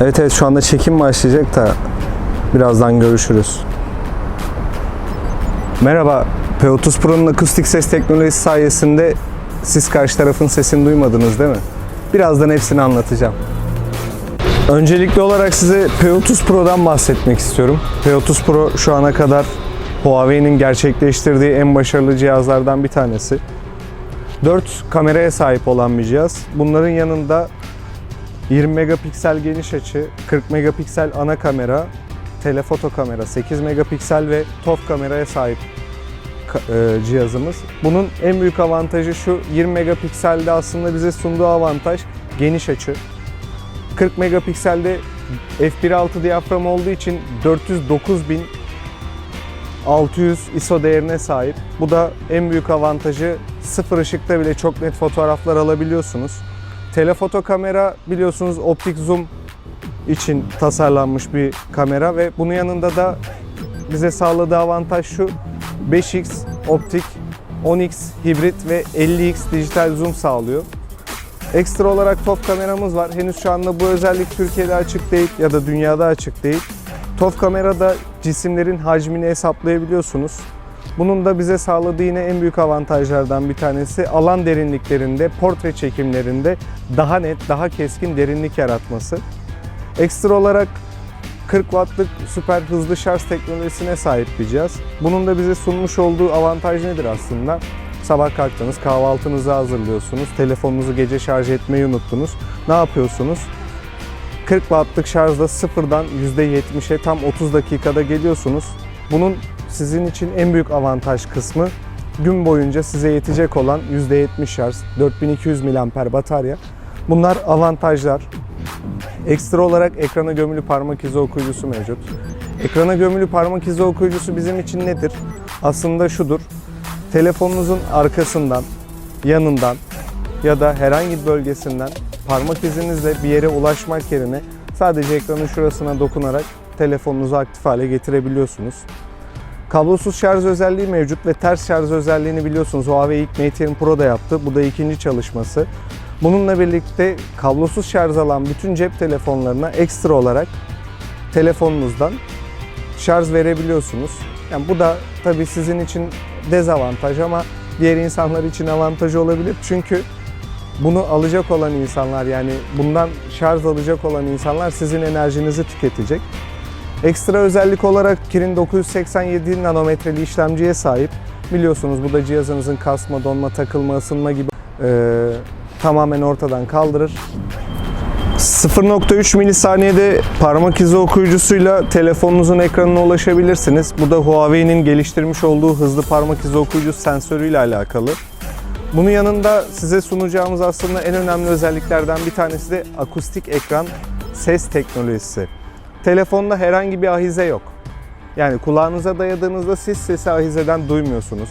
Evet evet şu anda çekim başlayacak da birazdan görüşürüz. Merhaba. P30 Pro'nun akustik ses teknolojisi sayesinde siz karşı tarafın sesini duymadınız değil mi? Birazdan hepsini anlatacağım. Öncelikli olarak size P30 Pro'dan bahsetmek istiyorum. P30 Pro şu ana kadar Huawei'nin gerçekleştirdiği en başarılı cihazlardan bir tanesi. 4 kameraya sahip olan bir cihaz. Bunların yanında 20 megapiksel geniş açı, 40 megapiksel ana kamera, telefoto kamera, 8 megapiksel ve TOF kameraya sahip e, cihazımız. Bunun en büyük avantajı şu 20 megapikselde aslında bize sunduğu avantaj geniş açı. 40 megapikselde f1.6 diyafram olduğu için 409.600 ISO değerine sahip. Bu da en büyük avantajı sıfır ışıkta bile çok net fotoğraflar alabiliyorsunuz. Telefoto kamera biliyorsunuz optik zoom için tasarlanmış bir kamera ve bunun yanında da bize sağladığı avantaj şu 5x optik 10x hibrit ve 50x dijital zoom sağlıyor. Ekstra olarak TOF kameramız var. Henüz şu anda bu özellik Türkiye'de açık değil ya da dünyada açık değil. TOF kamerada cisimlerin hacmini hesaplayabiliyorsunuz. Bunun da bize sağladığı yine en büyük avantajlardan bir tanesi alan derinliklerinde, portre çekimlerinde daha net, daha keskin derinlik yaratması. Ekstra olarak 40 wattlık süper hızlı şarj teknolojisine sahip bir cihaz. Bunun da bize sunmuş olduğu avantaj nedir aslında? Sabah kalktınız, kahvaltınızı hazırlıyorsunuz, telefonunuzu gece şarj etmeyi unuttunuz. Ne yapıyorsunuz? 40 wattlık şarjla sıfırdan %70'e tam 30 dakikada geliyorsunuz. Bunun sizin için en büyük avantaj kısmı gün boyunca size yetecek olan %70 şarj, 4200 mAh batarya. Bunlar avantajlar. Ekstra olarak ekrana gömülü parmak izi okuyucusu mevcut. Ekrana gömülü parmak izi okuyucusu bizim için nedir? Aslında şudur. Telefonunuzun arkasından, yanından ya da herhangi bir bölgesinden parmak izinizle bir yere ulaşmak yerine sadece ekranın şurasına dokunarak telefonunuzu aktif hale getirebiliyorsunuz. Kablosuz şarj özelliği mevcut ve ters şarj özelliğini biliyorsunuz Huawei ilk Mate 20 Pro da yaptı. Bu da ikinci çalışması. Bununla birlikte kablosuz şarj alan bütün cep telefonlarına ekstra olarak telefonunuzdan şarj verebiliyorsunuz. Yani bu da tabii sizin için dezavantaj ama diğer insanlar için avantaj olabilir. Çünkü bunu alacak olan insanlar yani bundan şarj alacak olan insanlar sizin enerjinizi tüketecek. Ekstra özellik olarak Kirin 987 nanometreli işlemciye sahip. Biliyorsunuz bu da cihazınızın kasma, donma, takılma, ısınma gibi e, tamamen ortadan kaldırır. 0.3 milisaniyede parmak izi okuyucusuyla telefonunuzun ekranına ulaşabilirsiniz. Bu da Huawei'nin geliştirmiş olduğu hızlı parmak izi okuyucusu sensörüyle alakalı. Bunun yanında size sunacağımız aslında en önemli özelliklerden bir tanesi de akustik ekran ses teknolojisi. Telefonda herhangi bir ahize yok. Yani kulağınıza dayadığınızda siz sesi ahizeden duymuyorsunuz.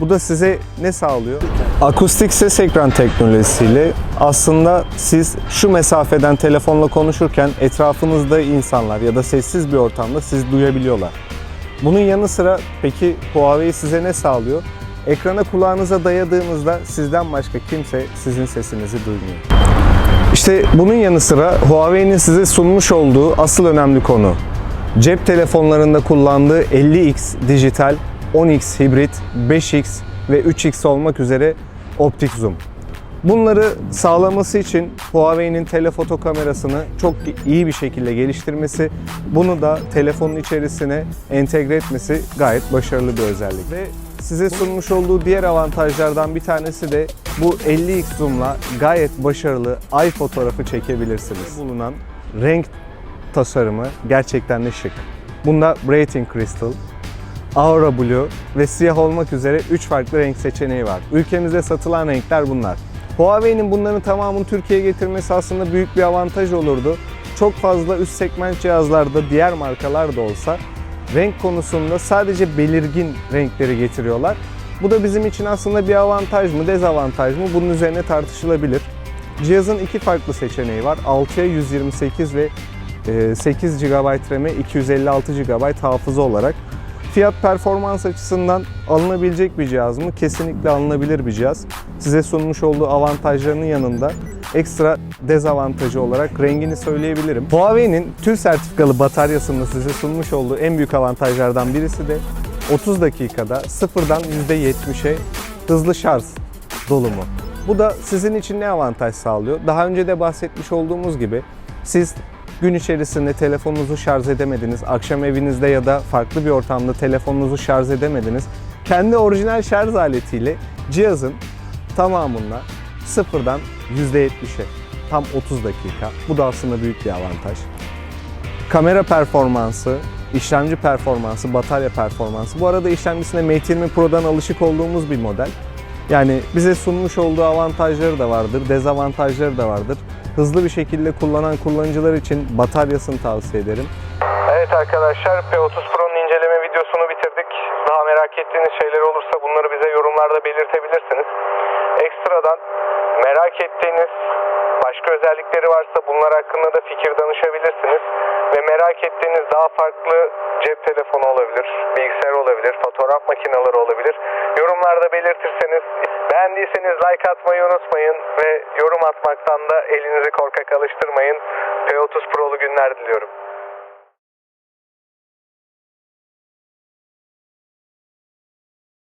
Bu da size ne sağlıyor? Akustik ses ekran teknolojisiyle aslında siz şu mesafeden telefonla konuşurken etrafınızda insanlar ya da sessiz bir ortamda siz duyabiliyorlar. Bunun yanı sıra peki Huawei size ne sağlıyor? Ekrana kulağınıza dayadığınızda sizden başka kimse sizin sesinizi duymuyor. İşte bunun yanı sıra Huawei'nin size sunmuş olduğu asıl önemli konu. Cep telefonlarında kullandığı 50x dijital, 10x hibrit, 5x ve 3x olmak üzere optik zoom. Bunları sağlaması için Huawei'nin telefoto kamerasını çok iyi bir şekilde geliştirmesi, bunu da telefonun içerisine entegre etmesi gayet başarılı bir özellik. Ve size sunmuş olduğu diğer avantajlardan bir tanesi de bu 50x zoom'la gayet başarılı ay fotoğrafı çekebilirsiniz. Bulunan renk tasarımı gerçekten de şık. Bunda Braiding Crystal, Aura Blue ve siyah olmak üzere 3 farklı renk seçeneği var. Ülkemizde satılan renkler bunlar. Huawei'nin bunların tamamını Türkiye'ye getirmesi aslında büyük bir avantaj olurdu. Çok fazla üst segment cihazlarda diğer markalar da olsa renk konusunda sadece belirgin renkleri getiriyorlar. Bu da bizim için aslında bir avantaj mı, dezavantaj mı bunun üzerine tartışılabilir. Cihazın iki farklı seçeneği var. 6'ya 128 ve e, 8 GB RAM'e 256 GB hafıza olarak. Fiyat performans açısından alınabilecek bir cihaz mı? Kesinlikle alınabilir bir cihaz. Size sunmuş olduğu avantajlarının yanında ekstra dezavantajı olarak rengini söyleyebilirim. Huawei'nin tüm sertifikalı bataryasının size sunmuş olduğu en büyük avantajlardan birisi de 30 dakikada sıfırdan %70'e hızlı şarj dolumu. Bu da sizin için ne avantaj sağlıyor? Daha önce de bahsetmiş olduğumuz gibi siz gün içerisinde telefonunuzu şarj edemediniz, akşam evinizde ya da farklı bir ortamda telefonunuzu şarj edemediniz. Kendi orijinal şarj aletiyle cihazın tamamına sıfırdan %70'e tam 30 dakika. Bu da aslında büyük bir avantaj. Kamera performansı, işlemci performansı, batarya performansı. Bu arada işlemcisine Mate 20 Pro'dan alışık olduğumuz bir model. Yani bize sunmuş olduğu avantajları da vardır, dezavantajları da vardır. Hızlı bir şekilde kullanan kullanıcılar için bataryasını tavsiye ederim. Evet arkadaşlar P30 Pro'nun inceleme videosunu bitirdik. Daha merak ettiğiniz şeyler olursa bunları bize yorumlarda belirtebilirsiniz. Ekstradan merak ettiğiniz başka özellikleri varsa bunlar hakkında da fikir danışabilirsiniz. Ve merak ettiğiniz daha farklı cep telefonu olabilir, bilgisayar olabilir, fotoğraf makineleri olabilir. Yorumlarda belirtirseniz, beğendiyseniz like atmayı unutmayın ve yorum atmaktan da elinizi korkak alıştırmayın. P30 Pro'lu günler diliyorum.